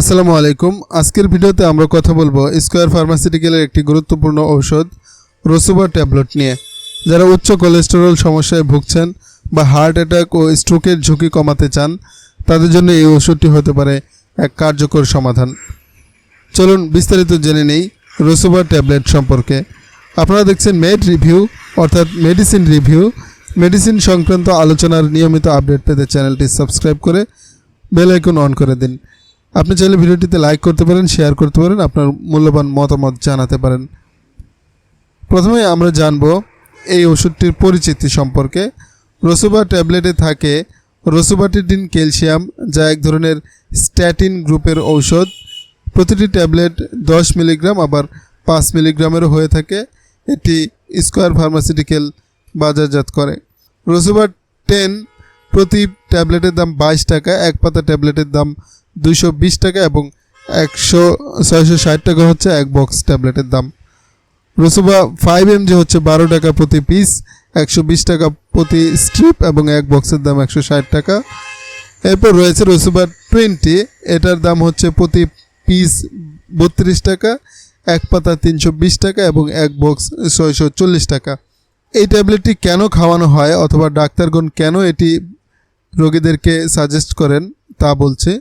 আসসালামু আলাইকুম। আজকের ভিডিওতে আমরা কথা বলব স্কোয়ার ফার্মাসিউটিক্যালের একটি গুরুত্বপূর্ণ ঔষধ রসুবা ট্যাবলেট নিয়ে। যারা উচ্চ কোলেস্টেরল সমস্যায় ভুগছেন বা হার্ট অ্যাটাক ও স্ট্রোকের ঝুঁকি কমাতে চান, তাদের জন্য এই ওষুধটি হতে পারে এক কার্যকর সমাধান। চলুন বিস্তারিত জেনে নেই রসুবা ট্যাবলেট সম্পর্কে। আপনারা দেখছেন মেড রিভিউ অর্থাৎ মেডিসিন রিভিউ মেডিসিন সংক্রান্ত আলোচনার নিয়মিত আপডেট পেতে চ্যানেলটি সাবস্ক্রাইব করে বেল আইকন অন করে দিন। আপনি চাইলে ভিডিওটিতে লাইক করতে পারেন শেয়ার করতে পারেন, আপনার মূল্যবান মতামত জানাতে পারেন। প্রথমে আমরা জানব এই ওষুধটির পরিচিতি সম্পর্কে। রসুবা ট্যাবলেটে থাকে রসুবাটিডিন ক্যালসিয়াম, যা এক ধরনের স্ট্যাটিন গ্রুপের ঔষধ। প্রতিটি ট্যাবলেট দশ মিলিগ্রাম, আবার পাঁচ মিলিগ্রামেরও হয়ে থাকে। এটি স্কোয়ার ফার্মাসিউটিক্যাল বাজারজাত করে। রসুবা টেন প্রতি ট্যাবলেটের দাম বাইশ টাকা, এক পাতা ট্যাবলেটের দাম দুইশো বিশ টাকা এবং একশো, ছয়শো ষাট টাকা হচ্ছে এক বক্স ট্যাবলেটের দাম। রসুবা ফাইভ এমজি হচ্ছে বারো টাকা প্রতি পিস একশো বিশ টাকা প্রতি স্ট্রিপ এবং এক বক্সের দাম একশো ষাট টাকা। এরপর রয়েছে রসুবা টোয়েন্টি এটার দাম হচ্ছে প্রতি পিস বত্রিশ টাকা, এক পাতা তিনশো বিশ টাকা এবং এক বক্স ছয়শো চল্লিশ টাকা। এই ট্যাবলেটটি কেন খাওয়ানো হয় অথবা ডাক্তারগণ কেন এটি রোগীদেরকে সাজেস্ট করেন তা বলছে।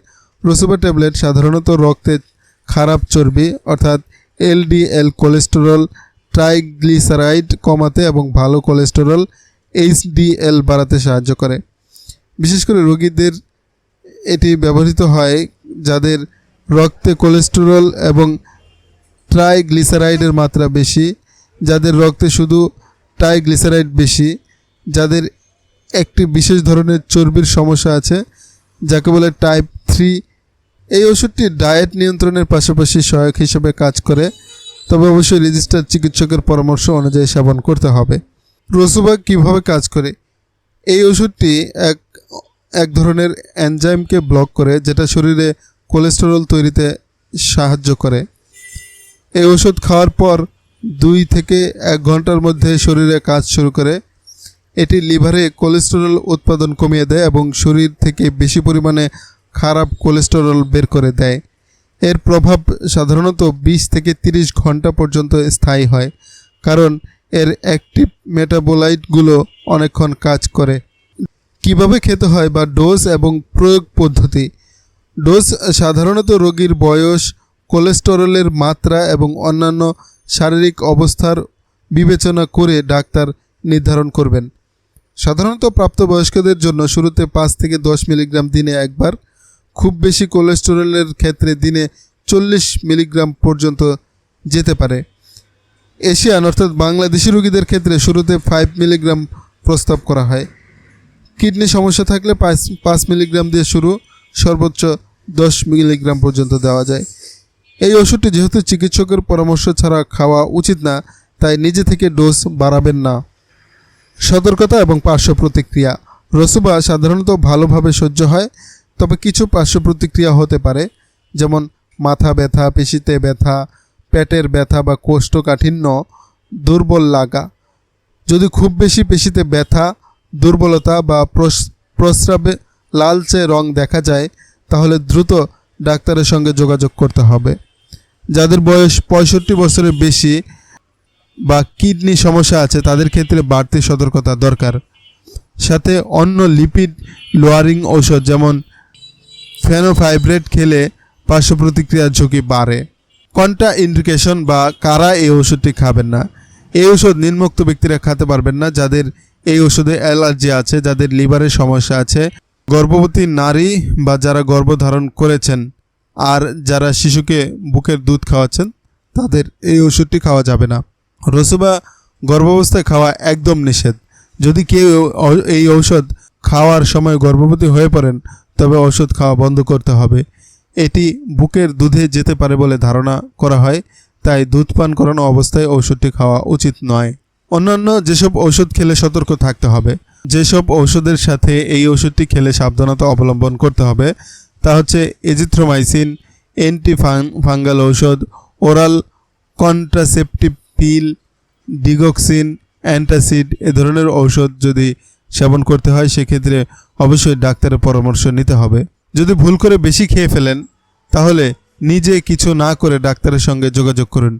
রসুবা ট্যাবলেট সাধারণত রক্তে খারাপ চর্বি, অর্থাৎ এলডিএল কোলেস্টেরল ট্রাইগ্লিসারাইড কমাতে এবং ভালো কোলেস্টেরল এইচডিএল বাড়াতে সাহায্য করে। বিশেষ করে রোগীদের এটি ব্যবহৃত হয় যাদের রক্তে কোলেস্টেরল এবং ট্রাইগ্লিসারাইডের মাত্রা বেশি, যাদের রক্তে শুধু ট্রাইগ্লিসারাইড বেশি, যাদের একটি বিশেষ ধরনের চর্বির সমস্যা আছে যাকে বলে টাইপ থ্রি এই ওষুধটি ডায়েট নিয়ন্ত্রণের পাশাপাশি সহায়ক হিসেবে কাজ করে, তবে অবশ্যই রেজিস্টার চিকিৎসকের পরামর্শ অনুযায়ী সেবন করতে হবে। রসুবা কীভাবে কাজ করে? এই ওষুধটি এক এক ধরনের এনজাইমকে ব্লক করে, যেটা শরীরে কোলেস্টেরল তৈরিতে সাহায্য করে। এই ওষুধ খাওয়ার পর দুই থেকে এক ঘণ্টার মধ্যে শরীরে কাজ শুরু করে এটি লিভারে কোলেস্টেরল উৎপাদন কমিয়ে দেয় এবং শরীর থেকে বেশি পরিমাণে খারাপ কোলেস্টেরল বের করে দেয়। এর প্রভাব সাধারণত 20 থেকে 30 ঘণ্টা পর্যন্ত স্থায়ী হয়, কারণ এর অ্যাক্টিভ মেটাবোলাইটগুলো অনেকক্ষণ কাজ করে। কীভাবে খেতে হয় বা ডোজ এবং প্রয়োগ পদ্ধতি? ডোজ সাধারণত রোগীর বয়স, কোলেস্টেরলের মাত্রা এবং অন্যান্য শারীরিক অবস্থার বিবেচনা করে ডাক্তার নির্ধারণ করবেন। সাধারণত প্রাপ্তবয়স্কদের জন্য শুরুতে পাঁচ থেকে দশ মিলিগ্রাম দিনে একবার, খুব বেশি কোলেস্টেরলের ক্ষেত্রে দিনে চল্লিশ মিলিগ্রাম পর্যন্ত যেতে পারে। এশিয়ান, অর্থাৎ বাংলাদেশি রোগীদের ক্ষেত্রে শুরুতে ফাইভ মিলিগ্রাম প্রস্তাব করা হয়। কিডনি সমস্যা থাকলে পাঁচ পাঁচ মিলিগ্রাম দিয়ে শুরু, সর্বোচ্চ দশ মিলিগ্রাম পর্যন্ত দেওয়া যায়। এই ওষুধটি যেহেতু চিকিৎসকের পরামর্শ ছাড়া খাওয়া উচিত না, তাই নিজে থেকে ডোজ বাড়াবেন না। সতর্কতা এবং পার্শ্ব প্রতিক্রিয়া। রসুবা সাধারণত ভালোভাবে সহ্য হয়, তবে কিছু পার্শ্ব প্রতিক্রিয়া হতে পারে, যেমন মাথা ব্যথা, পেশিতে ব্যথা, পেটের ব্যথা বা কোষ্ঠকাঠিন্য, দুর্বল লাগা। যদি খুব বেশি পেশিতে ব্যথা, দুর্বলতা বা প্রস- প্রস্রাবে লালচে রং দেখা যায়, তাহলে দ্রুত ডাক্তারের সঙ্গে যোগাযোগ করতে হবে। যাদের বয়স পঁয়ষট্টি বছরের বেশি বা কিডনি সমস্যা আছে, তাদের ক্ষেত্রে বাড়তি সতর্কতা দরকার। সাথে অন্য লিপিড লোয়ারিং ঔষধ, যেমন ফেনোফাইব্রেট খেলে পার্শ্ব প্রতিক্রিয়ার ঝুঁকি বাড়ে। কন্টা ইন্ডিকেশন বা কারা এই ওষুধটি খাবেন না? এই ওষুধ নিম্নোক্ত ব্যক্তিরা খেতে পারবেন না, যাদের এই ওষুধে অ্যালার্জি আছে, যাদের লিভারের সমস্যা আছে, গর্ভবতী নারী বা যারা গর্ভধারণ করেছেন আর যারা শিশুকে বুকের দুধ খাওয়াচ্ছেন, তাদের এই ওষুধটি খাওয়া যাবে না। রসুবা গর্ভাবস্থায় খাওয়া একদম নিষেধ। যদি কেউ এই ঔষধ খাওয়ার সময় গর্ভবতী হয়ে পড়েন, তবে ওষুধ খাওয়া বন্ধ করতে হবে। এটি বুকের দুধে যেতে পারে বলে ধারণা করা হয়, তাই দুধ পান করানো অবস্থায় ঔষধটি খাওয়া উচিত নয়। অন্যান্য যেসব ঔষধ খেলে সতর্ক থাকতে হবে, যেসব ঔষধের সাথে এই ওষুধটি খেলে সাবধানতা অবলম্বন করতে হবে, তা হচ্ছে এজিথ্রোমাইসিন অ্যান্টি ফাঙ্গাল ঔষধ, oral contraceptive pill digoxin, antacid এ ধরনের ঔষধ যদি সেবন করতে হয়, সেক্ষেত্রে অবশ্যই ডাক্তারের পরামর্শ নিতে হবে। যদি ভুল করে বেশি খেয়ে ফেলেন, তাহলে নিজে কিছু না করে ডাক্তারের সঙ্গে যোগাযোগ করুন।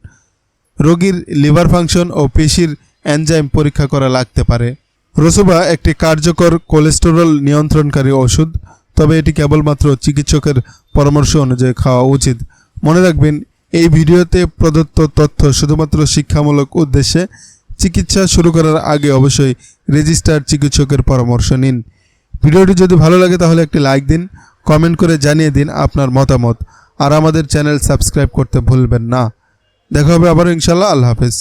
রোগীর লিভার ফাংশন ও পেশির এনজাইম পরীক্ষা করা লাগতে পারে। রসুবা একটি কার্যকর কোলেস্টেরল নিয়ন্ত্রণকারী ওষুধ তবে এটি কেবলমাত্র চিকিৎসকের পরামর্শ অনুযায়ী খাওয়া উচিত। মনে রাখবেন এই ভিডিওতে প্রদত্ত তথ্য শুধুমাত্র শিক্ষামূলক উদ্দেশ্যে চিকিৎসা শুরু করার আগে অবশ্যই রেজিস্টার চিকিৎসকের পরামর্শ নিন। ভিডিওটি যদি ভালো লাগে তাহলে একটি লাইক দিন, কমেন্ট করে জানিয়ে দিন আপনার মতামত। আর আমাদের চ্যানেল সাবস্ক্রাইব করতে ভুলবেন না। দেখা হবে আবার ইনশাল্লাহ আল্লাহ হাফেজ।